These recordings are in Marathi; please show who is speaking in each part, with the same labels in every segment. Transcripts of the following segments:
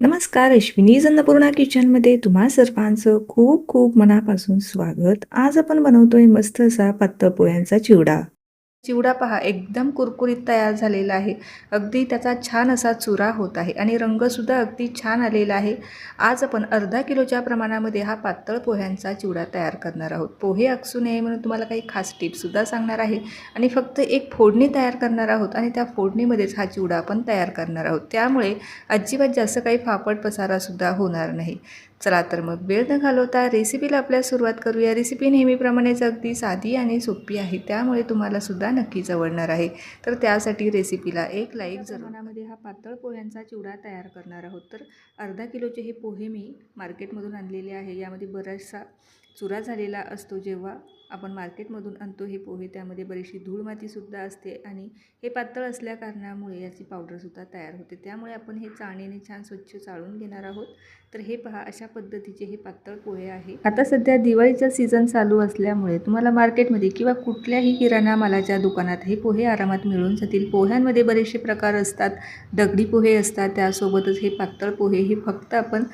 Speaker 1: नमस्कार अश्विनी अन्नपूर्णा किचनमध्ये तुम्हा सर्वांचं खूप खूप मनापासून स्वागत. आज आपण बनवतोय मस्त असा पातळ पोळ्यांचा चिवडा. चिवडा पहा. एकदम कुरकुरीत तयार झालेला आहे. अगदी त्याचा छान असा चुरा होत आहे आणि रंगसुद्धा अगदी छान आलेला आहे. आज आपण अर्धा किलोच्या प्रमाणामध्ये हा पातळ पोह्यांचा चिवडा तयार करणार आहोत. पोहे अकसू नये म्हणून तुम्हाला काही खास टिप्ससुद्धा सांगणार आहे. आणि फक्त एक फोडणी तयार करणार आहोत आणि त्या फोडणीमध्येच हा चिवडा आपण तयार करणार आहोत. त्यामुळे अजिबात जास्त काही फापड पसारासुद्धा होणार नाही. चला तर मग वेळ न घालवता रेसिपीला आपल्या सुरुवात करूया. रेसिपी नेहमीप्रमाणेच अगदी साधी आणि सोपी आहे. त्यामुळे तुम्हाला सुद्धा नक्कीच आवडणार आहे. तर त्यासाठी रेसिपीला एक लाईक जमानामध्ये हा पातळ पोह्यांचा चिवडा तयार करणार आहोत. तर अर्धा किलोचे हे पोहे मी मार्केटमधून आणलेले आहे. यामध्ये बराचसा चुरा झालेला असतो. जेव्हा आपण मार्केटमधून आणतो हे पोहे. त्यामध्ये बरीचशी धूळ मातीसुद्धा असते आणि हे पातळ असल्या कारणामुळे याची पावडरसुद्धा तयार होते. त्यामुळे आपण हे चाळणीने छान स्वच्छ चाळून घेणार आहोत. तर हे पहा अशा पद्धतीचे हे पातळ पोहे आहे. आता सध्या दिवाळीचा सीझन चालू असल्यामुळे तुम्हाला मार्केटमध्ये किंवा कुठल्याही किराणा मालाच्या दुकानात हे पोहे आरामात मिळून जातील. पोह्यांमध्ये बरेचसे प्रकार असतात. दगडी पोहे असतात. त्यासोबतच हे पातळ पोहे हे फक्त आपण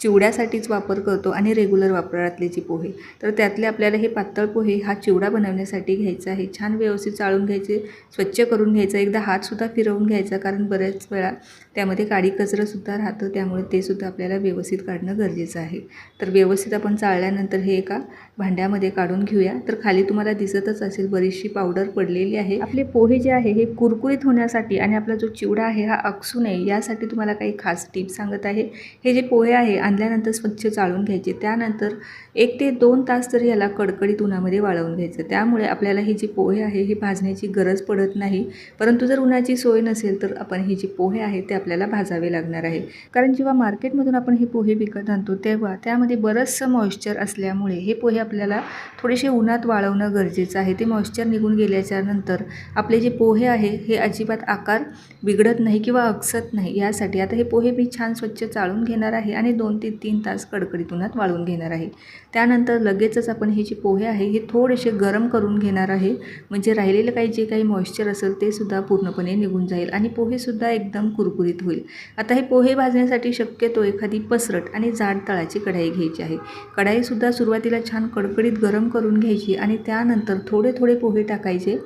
Speaker 1: चिवड्यासाठीच वापर करतो आणि रेग्युलर वापरातले जे पोहे. तर त्यातले आपल्याला हे पातळ पोहे हा चिवडा बनवण्यासाठी घ्यायचा आहे. छान व्यवस्थित चाळून घ्यायचे स्वच्छ करून घ्यायचं एकदा हातसुद्धा फिरवून घ्यायचा कारण बऱ्याच वेळा त्यामध्ये काडी कचरासुद्धा राहतं त्यामुळे ते सुद्धा आपल्याला व्यवस्थित काढणं गरजेचं आहे. तर व्यवस्थित आपण चाळल्यानंतर हे एका भांड्यामध्ये काढून घेऊया. तर खाली तुम्हाला दिसतच असेल बरीचशी पावडर पडलेली आहे. आपले पोहे जे आहे हे कुरकुरीत होण्यासाठी आणि आपला जो चिवडा आहे हा अक्सू नये यासाठी तुम्हाला काही खास टिप्स सांगत आहे. हे जे पोहे आहे आणल्यानंतर स्वच्छ चाळून घ्यायचे. त्यानंतर एक ते दोन तास तरी याला कडकडीत उन्हामध्ये वाळवून घ्यायचं. त्यामुळे आपल्याला हे जी पोहे आहे हे भाजण्याची गरज पडत नाही. परंतु जर उन्हाची सोय नसेल तर आपण हे जी पोहे आहे ते आपल्याला भाजावे लागणार आहे कारण जेव्हा मार्केटमधून आपण हे पोहे विकत आणतो तेव्हा त्यामध्ये बरंचसं मॉइश्चर असल्यामुळे हे पोहे आपल्याला थोडेसे उन्हात वाळवणं गरजेचं आहे. ते मॉइश्चर निघून गेल्याच्यानंतर आपले जे पोहे आहे हे अजिबात आकार बिघडत नाही किंवा अकसत नाही यासाठी आता हे पोहे मी छान स्वच्छ चाळून घेणार आहे आणि दोन ते तीन तास कडकडीत उन्हात वाळून घेणार आहे. त्यानंतर लगेचच आपण हे जे पोहे आहे हे थोडेसे गरम करून घेणार आहे. म्हणजे राहिलेलं काही जे काही मॉइश्चर असेल ते सुद्धा पूर्णपणे निघून जाईल आणि पोहेसुद्धा एकदम कुरकुरीत होईल. आता हे पोहे भाजण्यासाठी शक्यतो एखादी पसरट आणि जाड तळाची कढाई घ्यायची आहे. कढाईसुद्धा सुरुवातीला छान कडकडीत गरम करून घ्यायची आणि त्यानंतर थोडे थोडे पोहे टाकायचे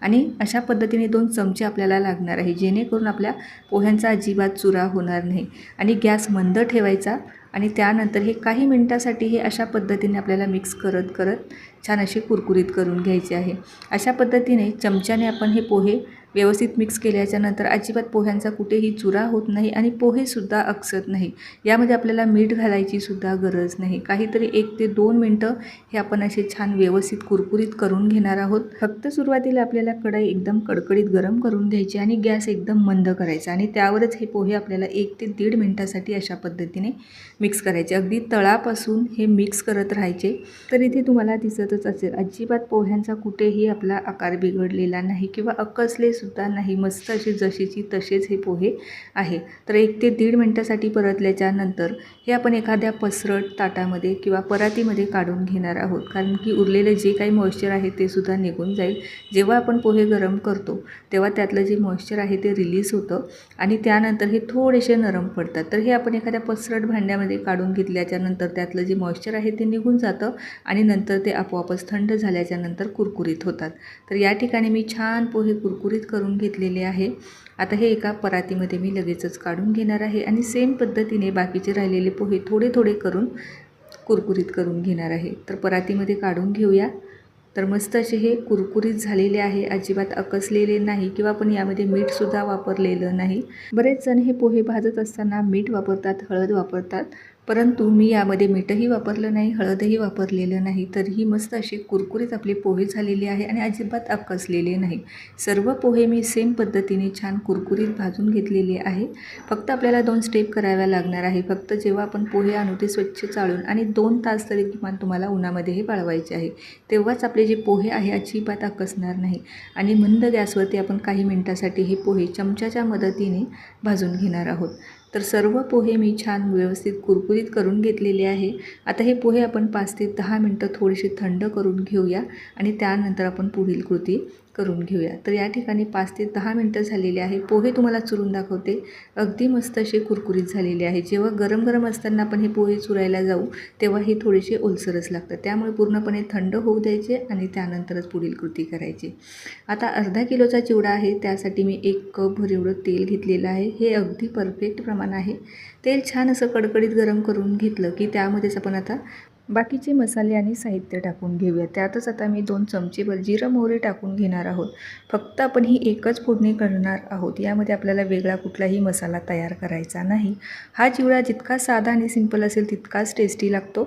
Speaker 1: आणि अशा पद्धतीने दोन चमचे आपल्याला लागणार आहे. जेणेकरून आपल्या पोह्यांचा अजिबात चुरा होणार नाही आणि गॅस मंद ठेवायचा आणि त्यानंतर हे काही मिनटासाठी हे अशा पद्धतीने आपल्याला मिक्स करत करत छान असे कुरकुरीत करून घ्यायचे आहे. अशा पद्धतीने चमच्याने आपण हे पोहे व्यवस्थित मिक्स केल्याच्यानंतर अजिबात पोह्यांचा कुठेही चुरा होत नाही आणि पोहेसुद्धा अकसत नाही. यामध्ये आपल्याला मीठ घालायची सुद्धा गरज नाही. काहीतरी एक ते दोन मिनटं हे आपण असे छान व्यवस्थित कुरकुरीत करून घेणार आहोत. फक्त सुरुवातीला आपल्याला कढाई एकदम कडकडीत गरम करून घ्यायची आणि गॅस एकदम मंद करायचा आणि त्यावरच हे पोहे आपल्याला एक ते दीड मिनटासाठी अशा पद्धतीने मिक्स करायचे. अगदी तळापासून हे मिक्स करत राहायचे. तर इथे तुम्हाला दिसतच असेल अजिबात पोह्यांचा कुठेही आपला आकार बिघडलेला नाही किंवा अकसले सुद्धा नाही. मस्त अशी जशीची तसेच हे पोहे आहे. तर एक ते दीड मिनटासाठी परतल्याच्या नंतर हे आपण एखाद्या पसरट ताटामध्ये किंवा परातीमध्ये काढून घेणार आहोत. कारण की उरलेलं जे काही मॉइश्चर आहे ते सुद्धा निघून जाईल. जेव्हा आपण पोहे गरम करतो तेव्हा त्यातलं जे मॉइश्चर आहे ते रिलीज होतं आणि त्यानंतर हे थोडेसे नरम पडतात. तर हे आपण एखाद्या पसरट भांड्यामध्ये काढून घेतल्याच्यानंतर त्यातलं जे मॉइश्चर आहे ते निघून जातं आणि नंतर ते आपोआपच थंड झाल्याच्यानंतर कुरकुरीत होतात. तर या ठिकाणी मी छान पोहे कुरकुरीत करून घेतलेले आहे. आता हे एका परातीमध्ये मी लगेचच काढून घेणार आहे आणि सेम पद्धतीने बाकीचे राहिलेले पोहे थोडे थोडे करून कुरकुरीत करून घेणार आहे. तर परातीमध्ये काढून घेऊया. तर मस्त असे हे कुरकुरीत झालेले आहे. अजिबात अकसलेले नाही किंवा आपण यामध्ये मीठसुद्धा वापरलेलं नाही. बरेच जण हे पोहे भाजत असताना मीठ वापरतात हळद वापरतात. परंतु मी यामध्ये मीठही वापरलं नाही हळदही वापरलेलं नाही. तरीही मस्त असे कुरकुरीत आपले पोहे झालेले आहे आणि अजिबात अकसलेले नाही. सर्व पोहे मी सेम पद्धतीने छान कुरकुरीत भाजून घेतलेले आहे. फक्त आपल्याला दोन स्टेप कराव्या लागणार आहे. फक्त जेव्हा आपण पोहे आणू ते स्वच्छ चाळून आणि दोन तास तरी किमान तुम्हाला उन्हामध्ये हे वाळवायचे आहे. तेव्हाच आपले जे पोहे आहे अजिबात आकसणार नाही. आणि मंद गॅसवरती आपण काही मिनटासाठी हे पोहे चमच्याच्या मदतीने भाजून घेणार आहोत. तर सर्व पोहे मी छान व्यवस्थित कुरकुरीत करून घेतलेले आहे. आता हे पोहे आपण पाच ते दहा मिनटं थोडीशी थंड करून घेऊया आणि त्यानंतर आपण पुढील कृती करून घेऊया. तर या ठिकाणी पाच ते दहा मिनटं झालेली आहे. पोहे तुम्हाला चुरून दाखवते. अगदी मस्त असे कुरकुरीत झालेले आहे. जेव्हा गरम गरम असताना आपण हे पोहे चुरायला जाऊ तेव्हा हे थोडेसे ओलसरच लागतात. त्यामुळे पूर्णपणे थंड होऊ द्यायचे आणि त्यानंतरच पुढील कृती करायची. आता अर्धा किलोचा चिवडा आहे. त्यासाठी मी एक कपभर एवढं तेल घेतलेलं आहे. हे अगदी परफेक्ट प्रमाण आहे. तेल छान असं कडकडीत गरम करून घेतलं की त्यामध्येच आपण आता बाकीचे मसाले आणि साहित्य टाकून घेऊया. त्यातच आता मी दोन चमचेभर जिरं मोहरी टाकून घेणार आहोत. फक्त आपण ही एकच फोडणी करणार आहोत. यामध्ये आपल्याला वेगळा कुठलाही मसाला तयार करायचा नाही. हा चिवडा जितका साधा आणि सिंपल असेल तितकाच टेस्टी लागतो.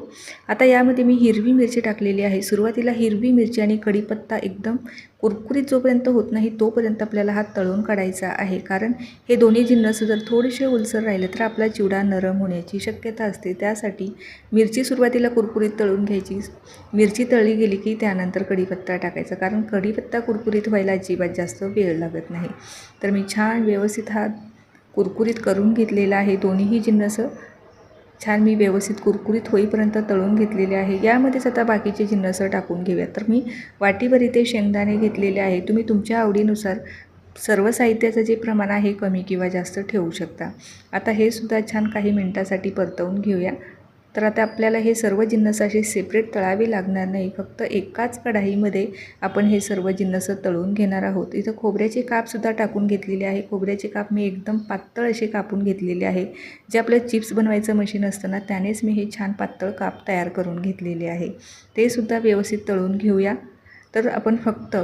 Speaker 1: आता यामध्ये मी हिरवी मिरची टाकलेली आहे. सुरुवातीला हिरवी मिरची आणि कढीपत्ता एकदम कुरकुरीत जोपर्यंत होत नाही तोपर्यंत आपल्याला हा तळून काढायचा आहे. कारण हे दोन्ही जिन्नस जर थोडेसे ओलसर राहिले तर आपला चिवडा नरम होण्याची शक्यता असते. त्यासाठी मिरची सुरुवातीला कुरकुरीत तळून घ्यायची. मिरची तळली गेली की त्यानंतर कढीपत्ता टाकायचा. कारण कढीपत्ता कुरकुरीत व्हायला अजिबात जास्त वेळ लागत नाही. तर मी छान व्यवस्थित हा कुरकुरीत करून घेतलेला आहे. दोन्हीही जिन्नस छान मी व्यवस्थित कुरकुरीत होईपर्यंत तळून घेतलेले आहे. यामध्येच आता बाकीचे जिन्नस टाकून घेऊया तर मी वाटीवर इथे शेंगदाणे घेतलेले आहे. तुम्ही तुमच्या आवडीनुसार सर्व साहित्याचं जे प्रमाण आहे कमी किंवा जास्त ठेवू शकता. आता हे सुद्धा छान काही मिनटासाठी परतवून घेऊया. तर आता आपल्याला हे सर्व जिन्नस असे सेपरेट तळावे लागणार नाही. फक्त एकाच कढाईमध्ये आपण हे सर्व जिन्नस तळून घेणार आहोत. इथं खोबऱ्याचे कापसुद्धा टाकून घेतलेले आहे. खोबऱ्याचे काप मी एकदम पातळ असे कापून घेतलेले आहे. जे आपलं चिप्स बनवायचं मशीन असतं ना त्यानेच मी हे छान पातळ काप तयार करून घेतलेले आहे. ते सुद्धा व्यवस्थित तळून घेऊया. तर आपण फक्त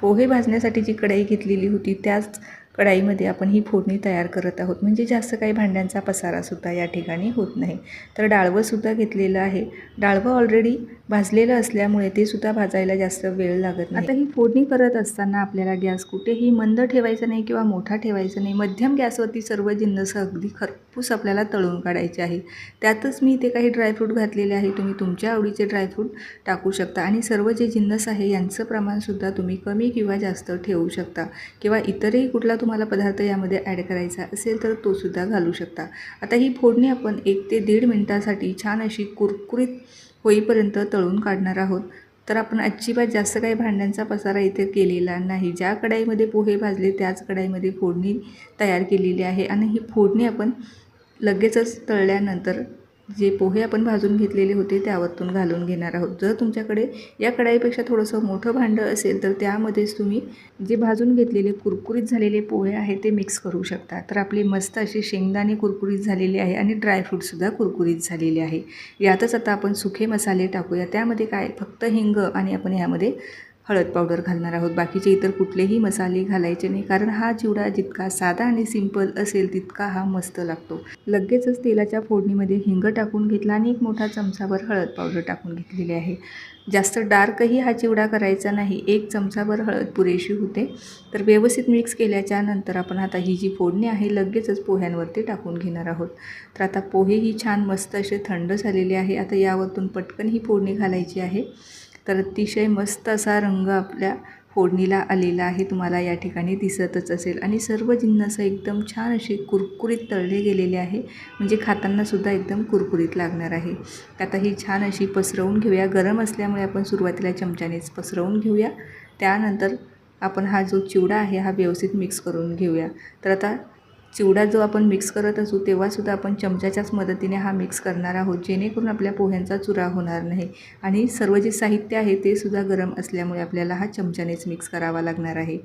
Speaker 1: पोहे भाजण्यासाठी जी कढई घेतलेली होती त्याच कढाईमध्ये आपण ही फोडणी तयार करत आहोत. म्हणजे जास्त काही भांड्यांचा पसारासुद्धा या ठिकाणी होत नाही. तर डाळवंसुद्धा घेतलेलं आहे. डाळवं ऑलरेडी भाजलेलं असल्यामुळे ते सुद्धा भाजायला जास्त वेळ लागत नाही. आता ही फोडणी करत असताना आपल्याला गॅस कुठेही मंद ठेवायचा नाही किंवा मोठा ठेवायचा नाही. मध्यम गॅसवरती सर्व जिन्नस अगदी खरपूस आपल्याला तळून काढायचे आहे. त्यातच मी इथे काही ड्रायफ्रूट घातलेले आहे. तुम्ही तुमच्या आवडीचे ड्रायफ्रूट टाकू शकता. आणि सर्व जे जिन्नस आहे यांचं प्रमाणसुद्धा तुम्ही कमी किंवा जास्त ठेवू शकता. किंवा इतरही कुठला तुम्हाला पदार्थ यामध्ये ॲड करायचा असेल तर तोसुद्धा घालू शकता. आता ही फोडणी आपण एक ते दीड मिनटासाठी छान अशी कुरकुरीत होईपर्यंत तळून काढणार आहोत. तर आपण अजिबात जास्त काही भांड्यांचा पसारा इथे केलेला नाही. ज्या कढाईमध्ये पोहे भाजले त्याच कढाईमध्ये फोडणी तयार केलेली आहे. आणि ही फोडणी आपण लगेचच तळल्यानंतर जे पोहे आपण भाजून घेतलेले होते त्यावरतून घालून घेणार आहोत. जर तुमच्याकडे या कढाईपेक्षा थोडंसं मोठं भांडं असेल तर त्यामध्येच तुम्ही जे भाजून घेतलेले कुरकुरीत झालेले पोहे आहे ते मिक्स करू शकता. तर आपले मस्त असे शेंगदाणे कुरकुरीत झालेले आहे आणि ड्रायफ्रूटसुद्धा कुरकुरीत झालेले आहे. यातच आता आपण सुखे मसाले टाकूया. त्यामध्ये काय? फक्त हिंग आणि आपण यामध्ये हळद पावडर घालणार आहोत. बाकीचे इतर कुठलेही मसाले घालायचे नाही. कारण हा चिवडा जितका साधा आणि सिंपल असेल तितका हा मस्त लागतो. लगेचच तेलाच्या फोडणीमध्ये हिंग टाकून घेतला आणि एक मोठा चमचाभर हळद पावडर टाकून घेतलेली आहे. जास्त डार्कही हा चिवडा करायचा नाही. एक चमचाभर हळद पुरेशी होते. तर व्यवस्थित मिक्स केल्याच्यानंतर आपण आता ही जी फोडणी आहे लगेचच पोह्यांवरती टाकून घेणार आहोत. तर आता पोहेही छान मस्त असे थंड झालेले आहे. आता यावरतून पटकन ही फोडणी घालायची आहे. तर अतिशय मस्त असा रंग आपल्या फोडणीला आलेला आहे. तुम्हाला या ठिकाणी दिसतच असेल. आणि सर्व जिन्नस एकदम छान असे कुरकुरीत तळले गेलेले आहे. म्हणजे खातानासुद्धा एकदम कुरकुरीत लागणार आहे. आता ही छान अशी पसरवून घेऊया. गरम असल्यामुळे आपण सुरुवातीला चमच्यानेच पसरवून घेऊया. त्यानंतर आपण हा जो चिवडा आहे हा व्यवस्थित मिक्स करून घेऊया. तर आता चिवडा जो आपण मिक्स करत असू तेव्हासुद्धा आपण चमच्याच्याच मदतीने हा मिक्स करणार आहोत जेणेकरून आपल्या पोह्यांचा चुरा होणार नाही. आणि सर्व जे साहित्य आहे ते सुद्धा गरम असल्यामुळे आपल्याला हा चमच्यानेच मिक्स करावा लागणार आहे.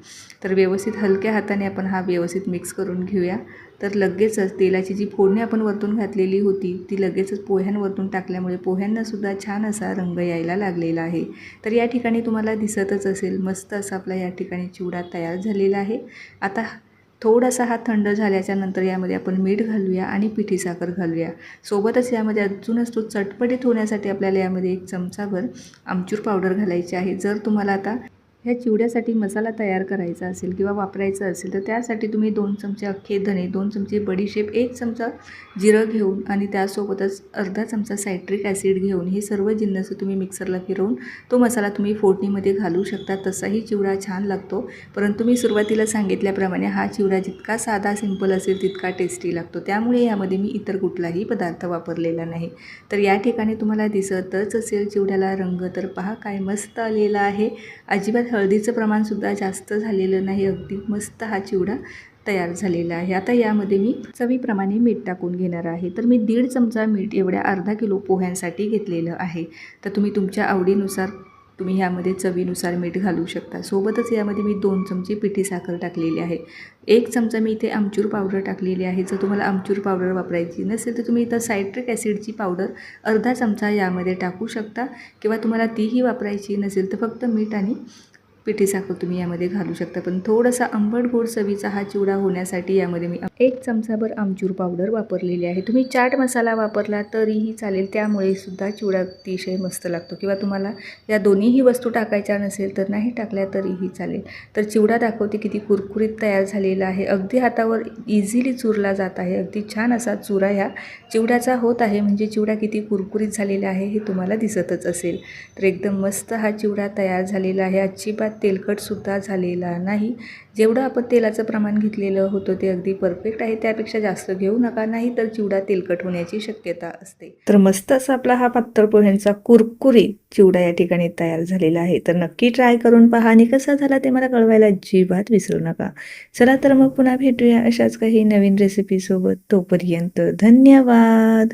Speaker 1: तर व्यवस्थित हलक्या हाताने आपण हा व्यवस्थित मिक्स करून घेऊया. तर लगेचच तेलाची जी फोडणी आपण वरतून घातलेली होती ती लगेचच पोह्यांवरतून टाकल्यामुळे पोह्यांनासुद्धा छान असा रंग यायला लागलेला आहे. तर या ठिकाणी तुम्हाला दिसतच असेल मस्त असा आपला या ठिकाणी चिवडा तयार झालेला आहे. आता थोडासा हा थंड झाल्याच्यानंतर यामध्ये आपण मीठ घालूया आणि पिठी साखर घालूया. सोबतच यामध्ये अजूनच तो चटपटीत होण्यासाठी आपल्याला यामध्ये एक चमचाभर आमचूर पावडर घालायची आहे. जर तुम्हाला आता ह्या चिवड्यासाठी मसाला तयार करायचा असेल किंवा वापरायचा असेल तर त्यासाठी तुम्ही दोन चमचे अख्खे धने दोन चमचे बडीशेप एक चमचा जिरं घेऊन आणि त्यासोबतच अर्धा चमचा सायट्रिक ॲसिड घेऊन हे सर्व जिन्नस तुम्ही मिक्सरला फिरवून तो मसाला तुम्ही फोडणीमध्ये घालू शकता. तसाही चिवडा छान लागतो. परंतु मी सुरुवातीला सांगितल्याप्रमाणे हा चिवडा जितका साधा सिंपल असेल तितका टेस्टी लागतो. त्यामुळे यामध्ये मी इतर कुठलाही पदार्थ वापरलेला नाही. तर या ठिकाणी तुम्हाला दिसतच असेल चिवड्याला रंग. तर पहा काय मस्त आलेला आहे. अजिबात हळदीचं प्रमाणसुद्धा जास्त झालेलं नाही अगदी मस्त हा चिवडा तयार झालेला आहे. आता यामध्ये मी चवीप्रमाणे मीठ टाकून घेणार आहे. तर मी दीड चमचा मीठ एवढ्या अर्धा किलो पोह्यांसाठी घेतलेलं आहे. तर तुम्ही तुमच्या आवडीनुसार तुम्ही ह्यामध्ये चवीनुसार मीठ घालू शकता. सोबतच यामध्ये मी दोन चमचे पिठी साखर टाकलेली आहे. एक चमचा मी इथे आमचूर पावडर टाकलेली आहे. जर तुम्हाला आमचूर पावडर वापरायची नसेल तर तुम्ही इथं सायट्रिक ॲसिडची पावडर अर्धा चमचा यामध्ये टाकू शकता. किंवा तुम्हाला तीही वापरायची नसेल तर फक्त मीठ आणि पिठी साखर तुम्ही यामध्ये घालू शकता. पण थोडासा आंबट गोड चवीचा हा चिवडा होण्यासाठी यामध्ये मी एक चमचाभर आमचूर पावडर वापरलेली आहे. तुम्ही चाट मसाला वापरला तरीही चालेल त्यामुळे सुद्धा चिवडा अतिशय मस्त लागतो. किंवा तुम्हाला या दोन्हीही वस्तू टाकायच्या नसेल तर नाही टाकल्या तरीही चालेल. तर चिवडा दाखवते किती कुरकुरीत तयार झालेला आहे. अगदी हातावर इझिली चुरला जात आहे. अगदी छान असा चुरा ह्या चिवड्याचा होत आहे. म्हणजे चिवडा किती कुरकुरीत झालेला आहे हे तुम्हाला दिसतच असेल. तर एकदम मस्त हा चिवडा तयार झालेला आहे. अजिबात तेलकटसुद्धा झालेला नाही. जेवढं आपण तेलाचं प्रमाण घेतलेलं होतं ते अगदी परफेक्ट आहे. त्यापेक्षा जास्त घेऊ नका. नाही तर चिवडा तेलकट होण्याची शक्यता असते. तर मस्त असा आपला हा पातळ पोह्यांचा कुरकुरीत चिवडा या ठिकाणी तयार झालेला आहे. तर नक्की ट्राय करून पहा. आणि कसा झाला ते मला कळवायला अजिबात विसरू नका. चला तर मग पुन्हा भेटूया अशाच काही नवीन रेसिपीसोबत तोपर्यंत धन्यवाद!